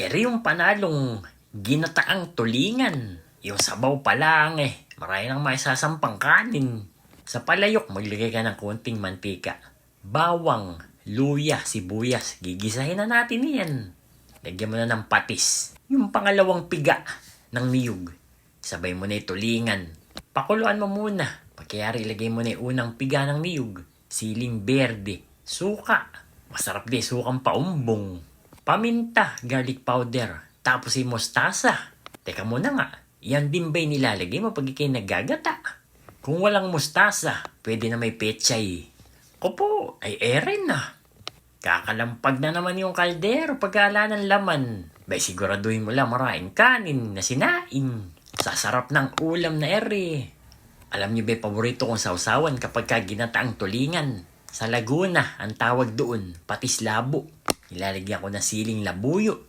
Ere yung panalong ginataang tulingan. Yung sabaw pa lang eh. Marami nang may sasampang kanin. Sa palayok, maglagay ka ng konting mantika. Bawang, luya, sibuyas. Gigisahin na natin yan. Lagyan mo na ng patis. Yung pangalawang piga ng niyog. Sabay mo na tulingan. Pakuluan mo muna. Pagkayari, ilagay mo na yung unang piga ng niyog. Siling berde. Suka. Masarap din sukang paumbong. Paminta, garlic powder. Tapos si mustasa. Teka muna nga. Yan din ba'y nilalagay mo pag ikay naggagata? Kung walang mustasa, pwede na may pechay. Opo, ay eren na. Kakalampag na naman yung kaldero pagkala ng laman. Bay siguraduhin mo lang maraming kanin na sinain. Sasarap ng ulam na ere. Alam niyo ba paborito kong sausawan kapag ka ginataang tulingan? Sa Laguna, ang tawag doon, patis labo. Nilalagyan ko ng siling labuyo,